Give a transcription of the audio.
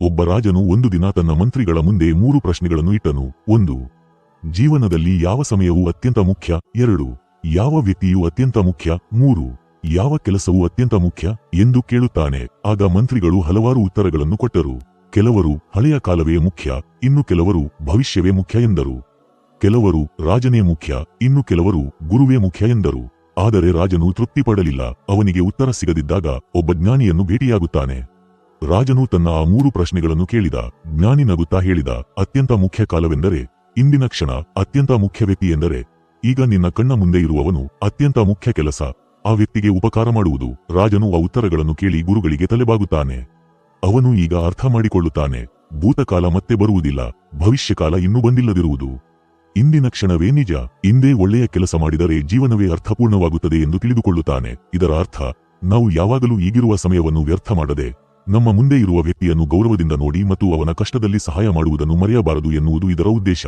ಒಬ್ಬ ರಾಜನು ಒಂದು ದಿನ ತನ್ನ ಮಂತ್ರಿಗಳ ಮುಂದೆ ಮೂರು ಪ್ರಶ್ನೆಗಳನ್ನು ಇಟ್ಟನು. ಒಂದು, ಜೀವನದಲ್ಲಿ ಯಾವ ಸಮಯವು ಅತ್ಯಂತ ಮುಖ್ಯ? ಎರಡು, ಯಾವ ವ್ಯಕ್ತಿಯು ಅತ್ಯಂತ ಮುಖ್ಯ? ಮೂರು, ಯಾವ ಕೆಲಸವು ಅತ್ಯಂತ ಮುಖ್ಯ? ಎಂದು ಕೇಳುತ್ತಾನೆ. ಆಗ ಮಂತ್ರಿಗಳು ಹಲವಾರು ಉತ್ತರಗಳನ್ನು ಕೊಟ್ಟರು. ಕೆಲವರು, ಹಳೆಯ ಕಾಲವೇ ಮುಖ್ಯ, ಇನ್ನು ಕೆಲವರು, ಭವಿಷ್ಯವೇ ಮುಖ್ಯ ಎಂದರು. ಕೆಲವರು, ರಾಜನೇ ಮುಖ್ಯ, ಇನ್ನು ಕೆಲವರು, ಗುರುವೇ ಮುಖ್ಯ ಎಂದರು. ಆದರೆ ರಾಜನು ತೃಪ್ತಿಪಡಲಿಲ್ಲ. ಅವನಿಗೆ ಉತ್ತರ ಸಿಗದಿದ್ದಾಗ ಒಬ್ಬ ಜ್ಞಾನಿಯನ್ನು ಭೇಟಿಯಾಗುತ್ತಾನೆ. ರಾಜನು ತನ್ನ ಆ ಮೂರು ಪ್ರಶ್ನೆಗಳನ್ನು ಕೇಳಿದ, ಜ್ಞಾನಿ ನಗುತ್ತಾ ಹೇಳಿದ, ಅತ್ಯಂತ ಮುಖ್ಯ ಕಾಲವೆಂದರೆ, ಇಂದಿನ ಕ್ಷಣ ಅತ್ಯಂತ ಮುಖ್ಯ ವ್ಯಕ್ತಿ ಎಂದರೆ, ಈಗ ನಿನ್ನ ಕಣ್ಣ ಮುಂದೆ ಇರುವವನು ಅತ್ಯಂತ ಮುಖ್ಯ ಕೆಲಸ, ಆ ವ್ಯಕ್ತಿಗೆ ಉಪಕಾರ ಮಾಡುವುದು, ರಾಜನು ಆ ಉತ್ತರಗಳನ್ನು ಕೇಳಿ ಗುರುಗಳಿಗೆ ತಲೆಬಾಗುತ್ತಾನೆ. ಅವನು ಈಗ ಅರ್ಥ ಮಾಡಿಕೊಳ್ಳುತ್ತಾನೆ, ಭೂತಕಾಲ ಮತ್ತೆ ಬರುವುದಿಲ್ಲ, ಭವಿಷ್ಯಕಾಲ ಇನ್ನೂ ಬಂದಿಲ್ಲದಿರುವುದು. ಇಂದಿನ ಕ್ಷಣವೇ ನಿಜ, ಇಂದೇ ಒಳ್ಳೆಯ ಕೆಲಸ ಮಾಡಿದರೆ ಜೀವನವೇ ಅರ್ಥಪೂರ್ಣವಾಗುತ್ತದೆ ಎಂದು ತಿಳಿದುಕೊಳ್ಳುತ್ತಾನೆ, ಇದರ ಅರ್ಥ, ನಾವು ಯಾವಾಗಲೂ ಈಗಿರುವ ಸಮಯವನ್ನು ವ್ಯರ್ಥ ಮಾಡದೆ ನಮ್ಮ ಮುಂದೆ ಇರುವ ವ್ಯಕ್ತಿಯನ್ನು ಗೌರವದಿಂದ ನೋಡಿ ಮತ್ತು ಅವನ ಕಷ್ಟದಲ್ಲಿ ಸಹಾಯ ಮಾಡುವುದನ್ನು ಮರೆಯಬಾರದು ಎನ್ನುವುದು ಇದರ ಉದ್ದೇಶ.